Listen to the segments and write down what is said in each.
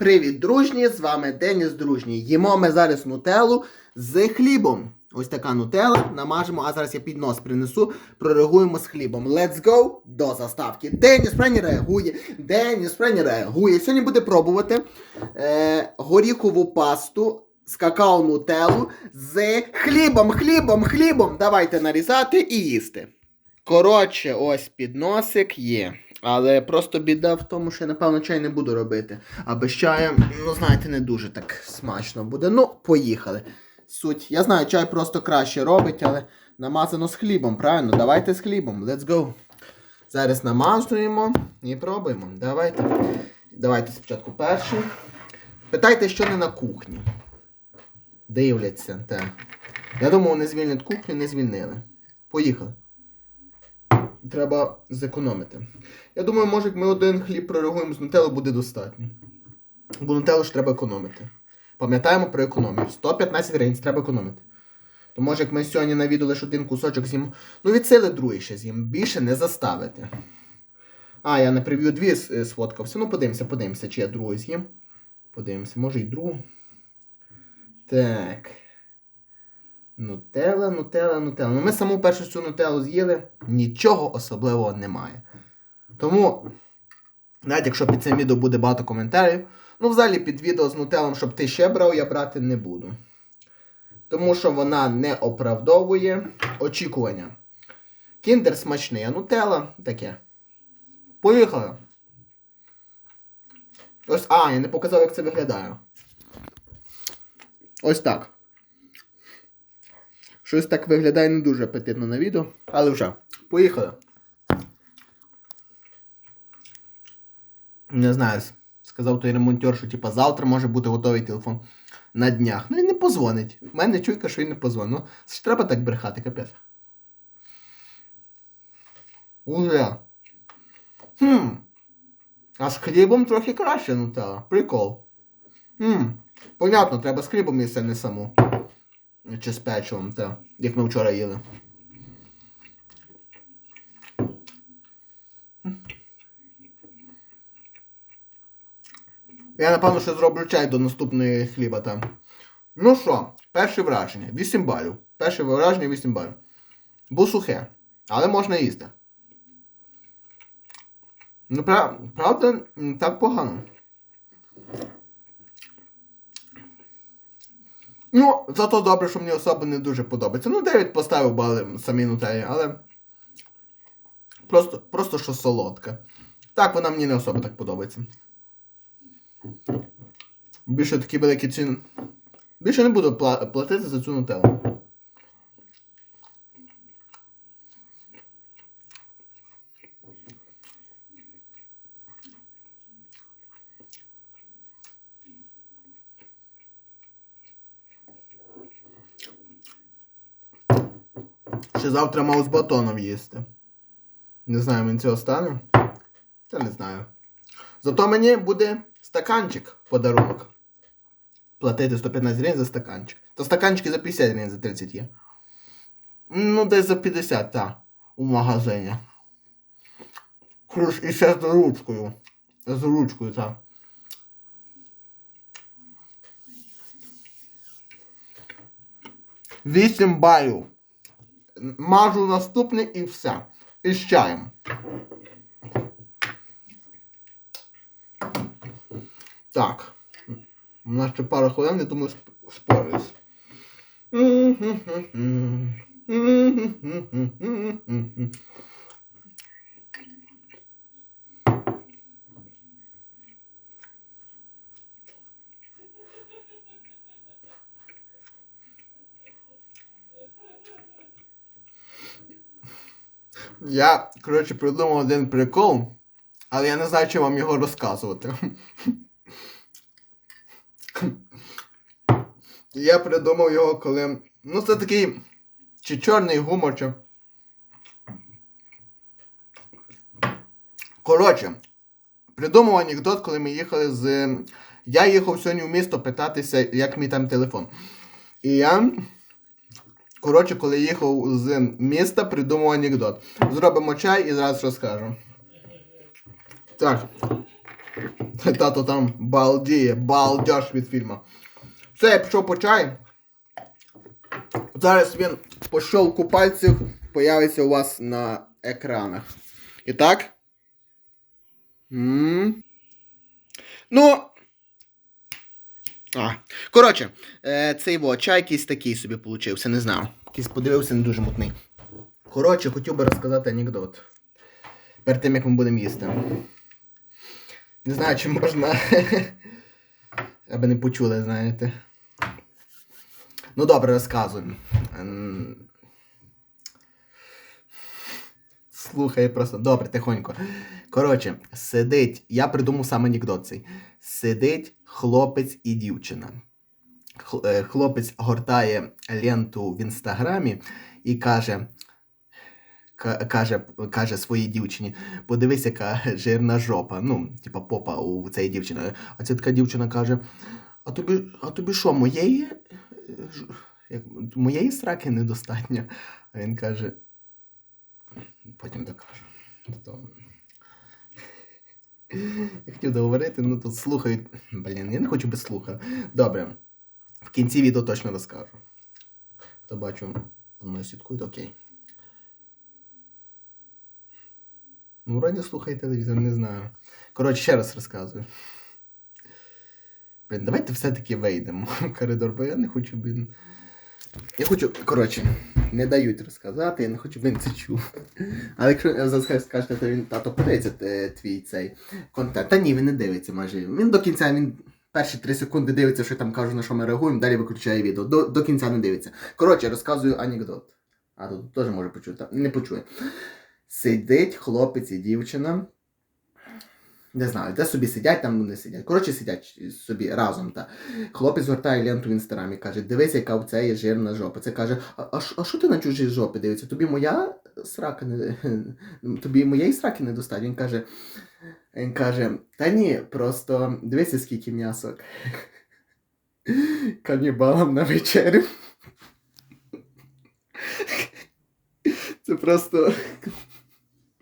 Привіт, дружні! З вами Деніс Дружній. Їмо ми зараз нутеллу з хлібом. Ось така нутелла. Намажемо, а зараз я піднос принесу, прореагуємо з хлібом. Let's go до заставки. Деніс Френі реагує. Деніс Френі реагує. Сьогодні буде пробувати е, горіхову пасту з какао нутеллу з хлібом, хлібом, хлібом. Давайте нарізати і їсти. Коротше, ось підносик є. Але просто біда в тому, що я, напевно, чай не буду робити. А без чаю, ну, знаєте, не дуже так смачно буде. Ну, поїхали. Суть. Я знаю, чай просто краще робить, але намазано з хлібом, правильно? Давайте з хлібом. Let's go. Зараз намазуємо і пробуємо. Давайте. Давайте спочатку перший. Питайте, що не на кухні. Дивляться, так. Я думав, вони звільнять кухню, не звільнили. Поїхали. Треба зекономити. Я думаю, може, як ми один хліб прорахуємо з нутелло, буде достатньо. Бо нутеллу ж треба економити. Пам'ятаємо про економію. 115 гривень треба економити. То може, як ми сьогодні на лише один кусочок з'їмо. Ну, від сили другий ще з'їм. Більше не заставити. А, я на прев'ю дві сфоткався. Ну, подивимося, подивимося, чи я другу з'їм. Подивимося, може і другу. Так. Нутелла, нутелла, нутелла. Ну, ми саму першу цю нутеллу з'їли, нічого особливого немає. Тому, навіть якщо під цим відео буде багато коментарів, ну, взагалі під відео з нутеллом, щоб ти ще брав, я брати не буду. Тому що вона не оправдовує очікування. Кіндер смачний, а нутелла таке. Поїхали. Ось, а, я не показав, як це виглядає. Ось так. Щось так виглядає не дуже апетитно на відео, але вже. Поїхали. Не знаю, сказав той ремонтер, що типа завтра може бути готовий телефон на днях. Ну він не позвонить. У мене чуйка, що він не позвонить. Ну, це ж треба так брехати, капець. Уже. Хм. А з хлібом трохи краще нутелла. Прикол. Хм. Понятно, треба з хлібом їсти, не саму. Чи з печивом, так. Як ми вчора їли. Я напевно ще зроблю чай до наступної хліба там. Ну що, перше враження. 8 балів. Перше враження 8 балів. Бо сухе. Але можна їсти. Ну, пра- правда, так погано. Ну, зато добре, що мені особо не дуже подобається. Ну, 9 поставив бали самі нутелі, але. Просто, просто що солодка. Так, вона мені не особо так подобається. Більше такі великі ціни. Більше не буду пла- платити за цю нутеллу. Завтра мав з батоном їсти. Не знаю, він цього стане. Та не знаю. Зато мені буде стаканчик подарунок. Платити 115 гривень за стаканчик. То стаканчики за 50 гривень за 30 є. Ну, десь за 50, так. У магазині. Плюс і ще з ручкою. З ручкою, так. Вісім балів. Мажу наступне і все. І з чаєм. Так. У нас ще пара хвилин, я думаю, сп- спорюсь. Я, коротше, придумав один прикол, але я не знаю, чи вам його розказувати. Я придумав його, коли. Ну, це такий. Чи чорний гумор, чи. Коротше, придумав анекдот, коли ми їхали з. Я їхав сьогодні в місто питатися, як мій там телефон. І я. Коротше, коли їхав з міста, придумав анекдот. Зробимо чай і зараз розкажу. Так. Тато там балдіє, балдеж від фільму. Все, я пішов по чай. Зараз він по щолку пальців появиться у вас на екранах. І так. Ну. А. Коротше, е, цей во, чай якийсь такий собі получився, не знаю. Якийсь подивився не дуже мутний. Коротше, хотів би розказати анекдот. Перед тим, як ми будемо їсти. Не знаю, чи можна. Аби не почули, знаєте. Ну добре, розказуємо. Ем, Слухай просто. Добре, тихонько. Коротше, сидить. Я придумав сам анекдот цей. Сидить хлопець і дівчина. Е, Хлопець гортає ленту в інстаграмі і каже. Каже, каже своїй дівчині, подивись, яка жирна жопа. Ну, типа попа у цієї дівчини. А ця така дівчина каже: А тобі, а тобі що, моєї, е, як, моєї сраки недостатньо? А він каже. Потім докажу. Я хотів договорити, ну тут слухають. Блін, я не хочу без слуха. Добре. В кінці відео точно розкажу. Хто бачу, за мною слідкують, окей. Ну, вроді слухає телевізор, не знаю. Коротше, ще раз розказую. Блін, давайте все-таки вийдемо в коридор, бо я не хочу, блін. Я хочу, коротше, не дають розказати, я не хочу, він це чув. Але якщо скажете, то він тато подивиться е, твій цей контент. Та ні, він не дивиться майже. Він до кінця, він перші три секунди дивиться, що я там кажу, на що ми реагуємо, далі виключає відео. До, до кінця не дивиться. Коротше, розказую анекдот. А тут теж може почути. Не почує. Сидить хлопець і дівчина. Не знаю, де собі сидять, там не сидять. Коротше, сидять собі разом. Та. Хлопець гортає ленту в інстаграмі, каже, дивись, яка в це є жирна жопа. Це каже, а, ш- а що ти на чужій жопі дивишся? Тобі моя срака не тобі моєї сраки недостатньо. Він каже, він каже, та ні, просто дивися, скільки м'ясок. Канібалам на вечерю. Це просто.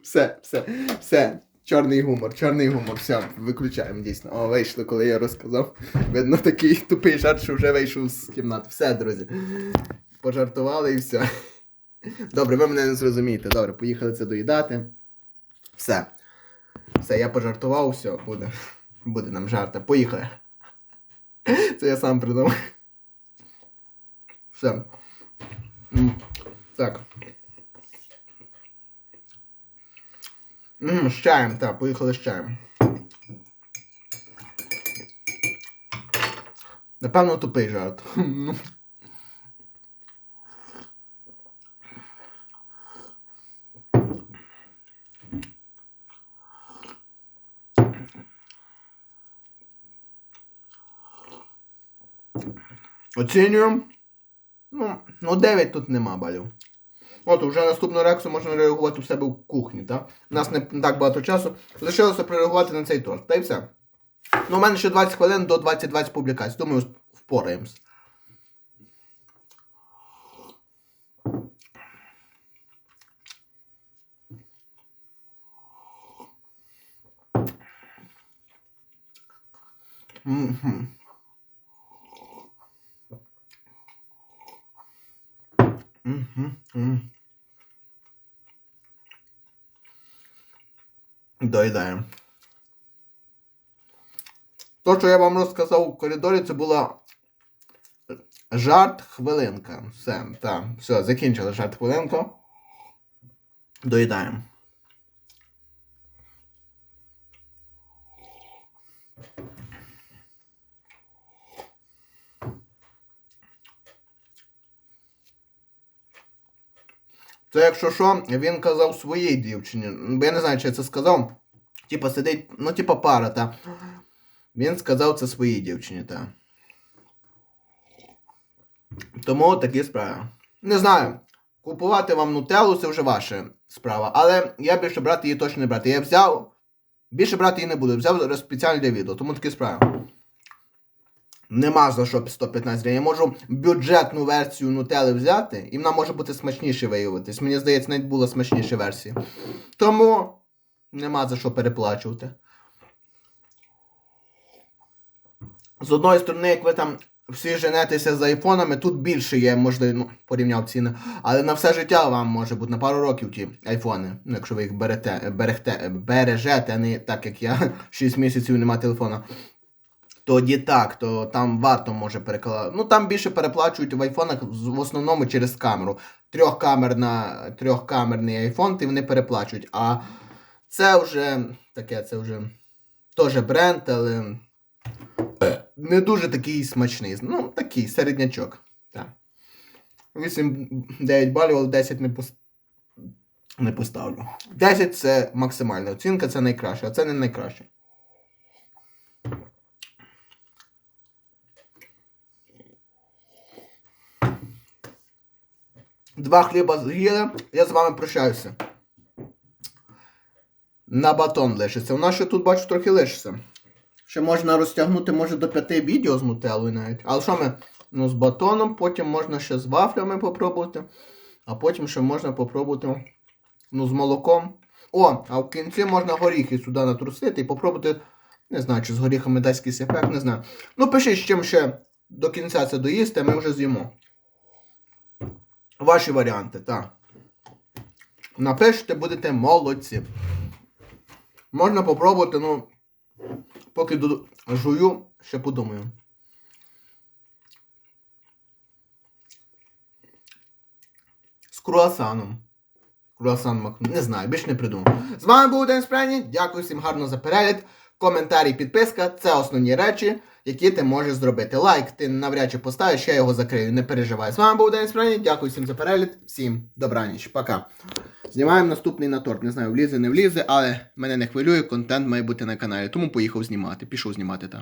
Все, все, все. Чорний гумор, чорний гумор, все, виключаємо дійсно. О, вийшло, коли я розказав. Видно, такий тупий жарт, що вже вийшов з кімнати. Все, друзі. Пожартували і все. Добре, ви мене не зрозумієте. Добре, поїхали це доїдати. Все. Все, я пожартував, все, буде. Буде нам жарта. Поїхали. Це я сам придумав. Все. Так. М, з чаєм, так, поїхали з чаєм. Напевно, тупий жарт. Оцінюю. Ну, ну 9 тут нема балів. От, вже наступну реакцію можна реагувати у себе в кухні, так? У нас не так багато часу. Лишилося прореагувати на цей торт. Та й все. Ну, у мене ще 20 хвилин до 20-20 публікацій. Думаю, впораємось. Мгм. Доїдаємо. То, що я вам розказав у коридорі, це була жарт хвилинка. Все, так, все, закінчили жарт хвилинку. Доїдаємо. Це якщо що, він казав своїй дівчині. Бо я не знаю, чи я це сказав. Типа сидить, ну, типа пара, та. Він сказав це своїй дівчині, та. Тому такі справи. Не знаю. Купувати вам нутеллу це вже ваша справа. Але я більше брати її точно не брати. Я взяв. Більше брати її не буду. Взяв спеціально для відео, тому такі справи. Нема за що 115 гривень. Я можу бюджетну версію нутели взяти, і вона може бути смачніше виявитись. Мені здається, навіть була смачніша версія. Тому нема за що переплачувати. з одної сторони, як ви там всі женетеся з айфонами, тут більше є, можливо, ну, порівняв ціни. Але на все життя вам може бути на пару років ті айфони, ну, якщо ви їх берете, берегте, бережете, а не так як я 6 місяців нема телефона. Тоді так, то там варто може перекладати. Ну там більше переплачують в айфонах в основному через камеру. Трьохкамерна, трьохкамерний айфон, ти вони переплачують. А це вже таке, це вже теж бренд, але не дуже такий смачний. Ну, такий середнячок. Так. 8-9 балів, але 10 не, пос... не поставлю. 10 це максимальна оцінка, це найкраще, а це не найкраще. Два хліба з'їли, я з вами прощаюся. На батон лишиться. У нас ще тут бачу трохи лишиться. Ще можна розтягнути, може, до п'яти відео з нутеллою навіть. Але що ми? Ну, з батоном, потім можна ще з вафлями попробувати. А потім ще можна попробувати ну, з молоком. О, а в кінці можна горіхи сюди натрусити і попробувати. Не знаю, чи з горіхами дасть якийсь ефект, не знаю. Ну, пишіть, з чим ще до кінця це доїсти, ми вже з'їмо. Ваші варіанти, так. Напишете, будете молодці. Можна попробувати, ну, поки жую, ще подумаю. З круасаном. Круасан макну. Не знаю, більше не придумав. З вами був Денс Спрені. Дякую всім гарно за перегляд. Коментарі, підписка це основні речі, які ти можеш зробити. Лайк ти навряд чи поставиш, я його закрию. Не переживай. З вами був Денис Спрені. Дякую всім за перегляд. Всім добраніч. Пока. Знімаємо наступний на торт. Не знаю, влізе, не влізе, але мене не хвилює, контент має бути на каналі. Тому поїхав знімати. Пішов знімати так.